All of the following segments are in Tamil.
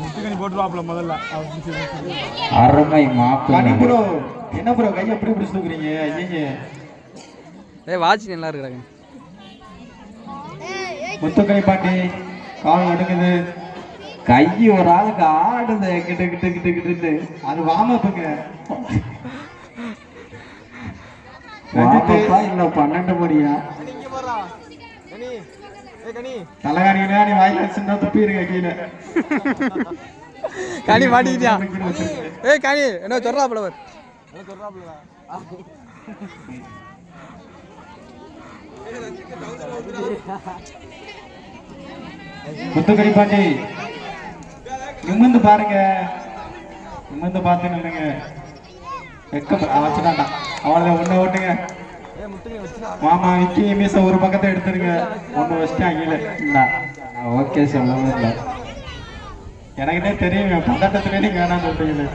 முத்துக்கணி போட்டுருவாப்புல முதல்ல. அருமை மாப்பிள்ளை. ப்ரோ என்ன ப்ரோ கையை எப்படி பிடிச்சி தூக்குறீங்க? ஐயே ஏய் வாட்ச் நல்லா இருக்கிறாங்க முத்துக்கணி பாட்டி கால் நடுங்குது. கை ஒரு ஆளுக்கு ஆடுது கிட்ட கிட்ட கிட்ட கிட்டு அது வாமப்புங்க வாப்பா இல்ல பன்னெண்டு மணியா? தலைகாணிகளே நீ வாயில வச்சிருந்தா துப்பிடுங்க கீழே. கனி மாட்டிக்கிட்டியா? ஏய் கனி என்ன சொல்றாப்புல அவர் முத்துக்கணி பாட்டி நிமிர்ந்து பாருங்க. நிமிர்ந்து பார்த்து நில்லுங்க. வெக்கம் வச்சுட்டாண்டா அவ்வளோதான் ஒன்று ஓட்டுங்க. மாமா விக்கி மீச ஒரு பக்கத்தை எடுத்துருங்க ஒன்று வச்சுட்டேன் கீழே இந்தா. ஓகே சொல்லவே இல்லை எனக்கிட்டே தெரியும் பதட்டத்திலே நீங்க வேணாம் சொல்றீங்களே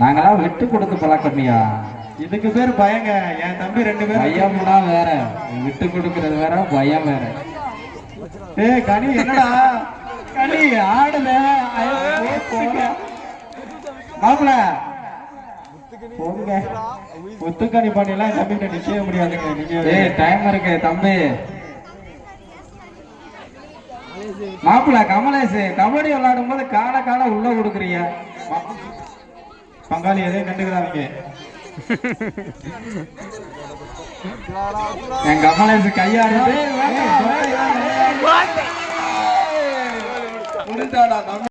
நாங்களாம் விட்டு கொடுத்து பழக்கமியா இதுக்கு பேர் பயங்க என் தம்பி ரெண்டு பேரும் பயம்னா வேற விட்டு கொடுக்கறது வேற பயம் வேற ஏய் கனி என்னடா கனி ஆடுல மாப்பிள போங்க. முத்துக்கணி பாட்டிலாம் என் தம்பி கிட்ட நிக்கவே முடியாதுங்க நீங்க ஏய் டைம் இருக்கு தம்பி. மாப்பிள்ள கமலேஷ் கபடி விளையாடும் போது கால கால உள்ள கொடுக்குறீங்க. பங்காளி எதையும் கண்டுக்கிறாங்க. என் கமலேஷ் கையாடுது முடிஞ்சாடா